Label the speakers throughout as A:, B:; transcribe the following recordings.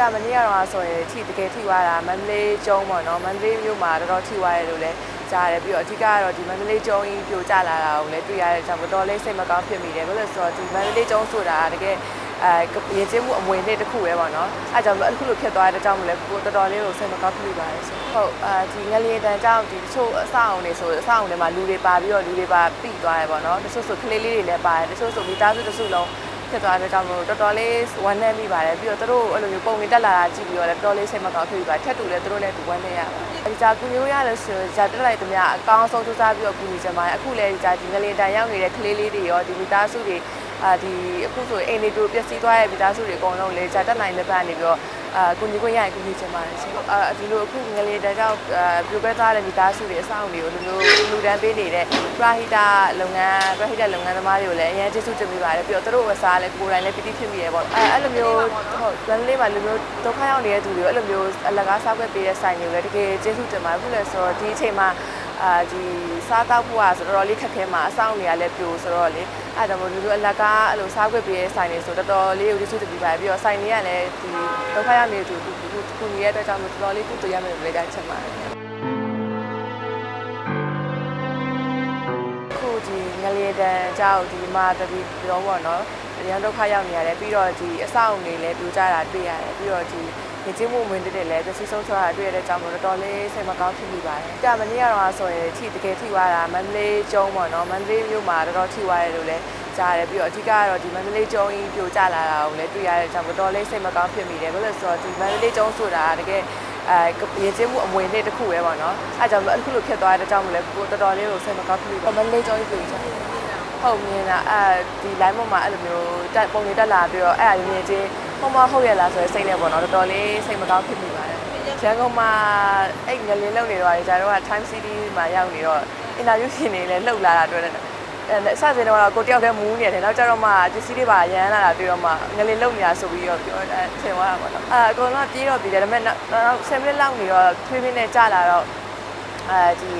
A: ကမနေ့ကတော့ဆိုရင်ထိတကယ်ထိသွားတာမန္တလေးကျုံပေါ့နော်မန္တလေးမြို့မှာတော်တော်ထိသွားတယ်လို့လည်းကြားရတယ်ပြီးတော့အဓိကကတော့ဒီမန္တလေးကျုံကြီးပြိုကျလာတာကိုလည်းတွေ့ရတဲ့ကြောင့်တော်တော်လေးစိတ်မကောင်းဖြစ်မိတယ်ဘာလို့လဲဆိုတော့ဒီမန္တလေးကျုံဆိုတာတကယ်အဲရင်ကျင်းမှုအမွေနှစ်တစ်ခုပဲပေါ့နော်အဲကြောင့်အခုလိုဖြစ်သွားတဲ့ကြောင့်မလဲကိုတော်တော်လေးကိုစိတ်မကောင်းဖြစ်မိပါတယ်ရှင်ဟုတ်အဲဒီငလျင်တန်ကြောင့်ဒီတချို့အဆောက်အုံတွေဆိုအဆောက်အုံတွေမှာလူတွေပါပြီးတော့လူတွေပါပြီးသွားတယ်ပေါ့နော်တချို့ဆိုကလေးလေးတွေလည်းပါတယ်တချို့ဆိုမိသားစုတစ်စုလုံး ဖြစ်သွားတဲ့ကြောင့်မို့တော်တော်လေးဝမ်းနည်းမိပါတယ်ပြီးတော့သူတို့အဲ့လိုမျိုးပုံနေတက်လာတာကြည့်ပြီးတော့လည်းတော်တော်လေးစိတ်မကောင်းဖြစ်ပြီးပါတယ်ထက်တူလည်းသူတို့လည်းသူဝမ်းနည်းရပါတယ်ဒီကြာကူမျိုးရလို့ဆိုရင်ကြာတက်လိုက်သမျှအကောင်းဆုံးစူးစမ်းပြီးတော့ကူညီချင်ပါတယ်အခုလည်းကြာဒီငလင်တန်ရောက်နေတဲ့ကလေးလေးတွေရောဒီမိသားစုတွေ အာဒီအခုဆိုအိမ်တွေပြပျက်စီးသွားတဲ့မိသားစုတွေအကုန်လုံးလည်းကြာတက်နိုင်တဲ့ဘက်ကနေပြီးတော့အာကူညီခွင့်ရရင်ကူညီချင်ပါတယ်ရှင်အာဒီလိုအခုငလင်တန်ကြောင့်အာပြိုပဲသွားတဲ့မိသားစုတွေအဆောင်တွေကိုလိုမျိုးလူတန်းပေးနေတဲ့ပရာဟိတလုပ်ငန်းပရာဟိတလုပ်ငန်းသမားတွေကိုလည်းအရင်ကျေးဇူးတင်မိပါတယ်ပြီးတော့သူတို့ဝစားလည်းကိုယ်တိုင်လည်းပီတိဖြစ်မိရပေါ့အဲအဲ့လိုမျိုးဟုတ်လမ်းလေးမှာလူမျိုးဒုက္ခရောက်နေတဲ့သူတွေကိုအဲ့လိုမျိုးအလကားစားခွင့်ပေးတဲ့ဆိုင်တွေကိုလည်းတကယ်ကျေးဇူးတင်ပါတယ်ခုလည်းဆိုတော့ဒီအချိန်မှာ အာဒီစားတောက်ဖို့อ่ะဆိုတော့တော်တော်လေးခက်ခဲမှာအဆောင်တွေကလည်းပြိုဆိုတော့လေအဲ့ဒါမို့လူမျိုးအလကားအဲ့လိုစားခွင့်ပေးတဲ့ဆိုင်တွေဆိုတော်တော်လေးကိုကျေးဇူးတင်ပြီးပါတယ်ပြီးတော့ဆိုင်တွေကလည်းဒီဒုက္ခရောက်နေတဲ့သူသူခုညီရဲ့အတွက်ကြောင့်တော်တော်လေးကုသိုလ်ရမယ်လို့လည်းကြားချင်ပါတယ်ခုဒီငလျင်တန်ကြောက်ဒီမှာတတိပြောပေါ့နော်အရန်ဒုက္ခရောက်နေရတယ်ပြီးတော့ဒီအဆောက်အုံတွေလည်းပြိုကျတာတွေ့ရတယ်ပြီးတော့ဒီ ဒီချင်းမှုဝင်တဲ့တဲ့လည်းပစ္စည်းဆုံးချတာတွေ့ရတဲ့ကြောင့်တော်တော်လေးစိတ်မကောင်းဖြစ်မိပါတယ်။ကြာမနေ့ကတော့ဆိုရင်ထိတကယ်ထိသွားတာမန္တလေးကျုံပေါ့နော်မန္တလေးမြို့မှာတော်တော်ထိသွားတယ်လို့လည်းကြားရတယ်ပြီးတော့အဓိကကတော့ဒီမန္တလေးကျုံကြီးပြိုကျလာတာကိုလည်းတွေ့ရတဲ့ကြောင့်တော်တော်လေးစိတ်မကောင်းဖြစ်မိတယ်။ဘာလို့လဲဆိုတော့ဒီမန္တလေးကျုံဆိုတာတကယ်အဲရင်ကျင်းမှုအမွေနှစ်တစ်ခုပဲပေါ့နော်။အဲကြောင့်အခုလိုဖြစ်သွားတဲ့ကြောင့်မလဲကိုတော်တော်လေးကိုစိတ်မကောင်းဖြစ်မိတယ်။မန္တလေးကျုံကြီးပြိုကျတယ်။ဟုတ်မြင်တာအဲဒီ line ပေါ်မှာအဲ့လိုမျိုးတက်ပုံတွေတက်လာပြီးတော့အဲ့အရင်ချင်း ဟိုမဟုတ်ရလားဆိုတဲ့စိတ်နဲ့ပေါ့နော်တော်တော်လေးစိတ်မကောင်းဖြစ်မိပါတယ်ရန်ကုန်မှာအဲ့ငလင်းလုံနေတော့ကြာတော့ Time City မှာရောက်နေတော့ interview ရှင်နေလဲလှုပ်လာတာတွေ့တယ်အဲစစင်းတော့ကိုတယောက်တည်းမူးနေတယ်နောက်ကျတော့မှပစ္စည်းတွေပါရမ်းလာတာတွေ့တော့မှငလင်းလုံနေတာဆိုပြီးတော့ပြောအဲထင်သွားတာပေါ့နော်အဲအကုန်လုံးပြေးတော့ပြေးတယ်ဒါပေမဲ့နောက်10မိနစ်လောက်နေတော့ထွေးထွေးနဲ့ကြာလာတော့အဲဒီ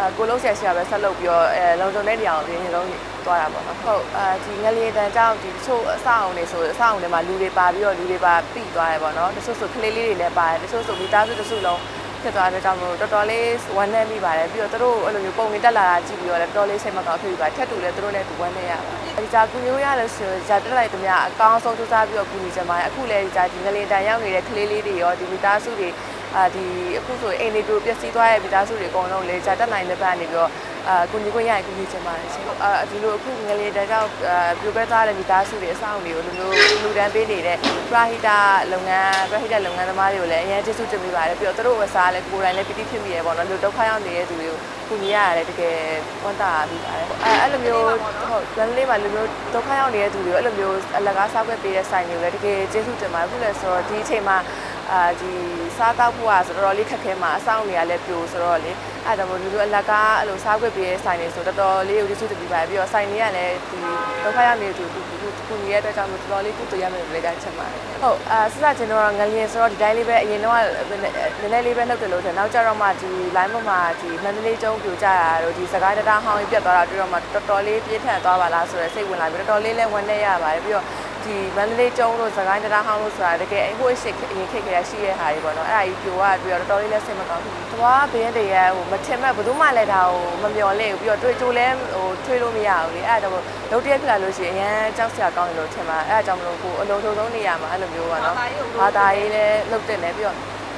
A: အကိုလုံးဆရာဆရာပဲဆက်လုပ်ပြီးတော့အဲလုံခြုံတဲ့နေရာကိုရင်းလုံးသွားတာပေါ့နော်ဟုတ်အဲဒီငလျင်တန်ကြောင့်ဒီတချို့အဆောက်အုံတွေဆိုအဆောက်အုံတွေမှာလူတွေပါပြီးတော့လူတွေပါပြီးသွားတယ်ပေါ့နော်တချို့ဆိုကလေးလေးတွေလည်းပါတယ်တချို့ဆိုမိသားစုတစ်စုလုံးဖြစ်သွားတဲ့ကြောင့်မို့တော်တော်လေးဝမ်းနည်းမိပါတယ်ပြီးတော့သူတို့အဲ့လိုမျိုးပုံနေတက်လာတာကြည့်ပြီးတော့လည်းတော်တော်လေးစိတ်မကောင်းဖြစ်ပြီးပါထက်တူလည်းသူတို့လည်းသူဝမ်းနည်းရပါတယ်ဒီကြာကူမျိုးရလို့ဆိုကြာတက်လိုက်သမျှအကောင်းဆုံးစူးစမ်းပြီးတော့ကူညီချင်ပါတယ်အခုလည်းဒီကြာဒီငလျင်တန်ရောက်နေတဲ့ကလေးလေးတွေရောဒီမိသားစုတွေ အာဒီအခုဆိုအိမ်တွေပြပျက်စီးသွားတဲ့မိသားစုတွေအကုန်လုံးလေကြာတက်နိုင်တဲ့ဘက်ကနေပြီးတော့အာကုညီခွင့်ရရင်ကုညီချင်ပါတယ်ရှင်အာဒီလိုအခုငလေတန်းကြောင့်ပြပဲသားတဲ့မိသားစုတွေအဆောင်တွေကိုလိုမျိုးလူတန်းပေးနေတဲ့ပရာဟိတလုပ်ငန်းပရာဟိတလုပ်ငန်းသမားတွေကိုလည်းအရင်ကျေးဇူးတင်မိပါတယ်ပြီးတော့သူတို့ဝစားလည်းကိုယ်တိုင်လည်းပီတိဖြစ်မိရပေါ့နော်လူဒုက္ခရောက်နေတဲ့သူတွေကိုကုညီရရတယ်တကယ်ဝန်တာပြီးပါတယ်အဲအဲ့လိုမျိုးဟုတ်လမ်းလေးမှာလူမျိုးဒုက္ခရောက်နေတဲ့သူတွေကိုအဲ့လိုမျိုးအလကားစားခွင့်ပေးတဲ့ဆိုင်တွေကိုလည်းတကယ်ကျေးဇူးတင်ပါတယ်ခုလည်းဆိုတော့ဒီအချိန်မှာ အာဒီစားတောက်ဖို့อ่ะဆိုတော့တော်တော်လေးခက်ခဲမှာအဆောင်တွေကလည်းပြိုဆိုတော့လေအဲ့ဒါမို့လူတို့အလကားအဲ့လိုစားခွင့်ပေးတဲ့ဆိုင်တွေဆိုတော်တော်လေးကိုကျေးဇူးတင်ပြီးပါတယ်ပြီးတော့ဆိုင်တွေကလည်းဒီဒုက္ခရောက်နေသူသူခုညီရဲ့အတွက်ကြောင့်တော်တော်လေးကုသိုလ်ရမယ်လို့လည်းကြားချင်ပါတယ်ဟုတ်အာစစချင်းတော့ငလျင်ဆိုတော့ဒီတိုင်းလေးပဲအရင်တော့နည်းနည်းလေးပဲလှုပ်တယ်လို့ထင်နောက်ကျတော့မှဒီ line ပေါ်မှာဒီမန္တလေးကျုံပြိုကျတာတို့ဒီစကားတတာဟောင်းကြီးပြတ်သွားတာတွေ့တော့မှတော်တော်လေးပြင်းထန်သွားပါလားဆိုတော့စိတ်ဝင်လာပြီးတော်တော်လေးလည်းဝမ်းနည်းရပါတယ်ပြီးတော့ ဒီမန္တလေးကျုံတို့စကိုင်းတရာဟောင်းတို့ဆိုတာတကယ်အဟိုရှိအရင်ခိတ်ခရရှိရဲ့ဟာတွေပေါ့နော်အဲ့ဒါကြီးပြိုရပြီးတော့တော်တော်လေးလည်းစိတ်မကောင်းဘူး။သွားဘင်းတည်းရဲ့ဟိုမထင်မဲ့ဘယ်သူမှလည်းဒါဟိုမမျော်လင့်ဘူးပြီးတော့တွေ့ကြိုလဲဟိုထွေးလို့မရဘူးလေအဲ့ဒါတော့လုံးတရက်ဖြစ်လာလို့ရှိရင်အရန်ကြောက်စရာကောင်းတယ်လို့ထင်ပါအဲ့ဒါကြောင့်မလို့ကိုအလုံးထုံဆုံးနေရမှာအဲ့လိုမျိုးပါနော်။ဘာသာရေးလည်းလုတ်တင်တယ်ပြီးတော့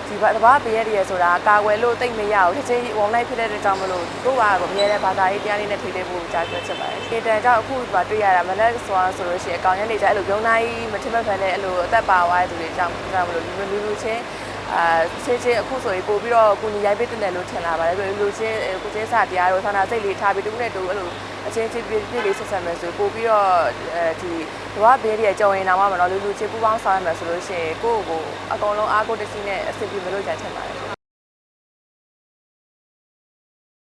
A: ဒီဘာတဘာဘေးရည်ဆိုတာကာကွယ်လို့တိတ်မရဘူးတစ်ချိန် online ဖြစ်တဲ့အတွက်ကြောင့်မလို့ကိုကကိုမြဲတဲ့ဘာသာရေးတရားလေးနဲ့ထိထိဖို့ကြားပြောချင်ပါတယ်။ဒီတန်ကြောင့်အခုပါတွေ့ရတာမလက်ဆိုဆိုလို့ရှိရင်အကောင်ရနေကြအဲ့လိုရုံတိုင်းမထင်မှတ်ဖန်တဲ့အဲ့လိုအသက်ပါသွားတဲ့သူတွေကြောင့်ကြောင့်မလို့လူလူလူချင်း အာချင်းချင်းအခုဆိုရင်ပို့ပြီးတော့ကိုညီရိုက်ပေးတဲ့လို့ထင်လာပါတယ်လူလူချင်းကိုချင်းစာတရားတို့ဆန္ဒစိတ်လေးထားပြီးတူနဲ့တူအဲ့လိုအချင်းချင်းပြည့်ပြည့်လေးဆက်ဆက်မယ်ဆိုပို့ပြီးတော့အဲဒီဒီဝဘေးတွေကြော်ရင်တော့မှာမနော်လူလူချင်းပူပေါင်းဆောင်ရမယ်ဆိုလို့ရှိရင်ကိုယ့်ကိုအကောင်လုံးအားကိုတရှိနဲ့အဆင်ပြေမလို့ကြံချင်ပါတယ်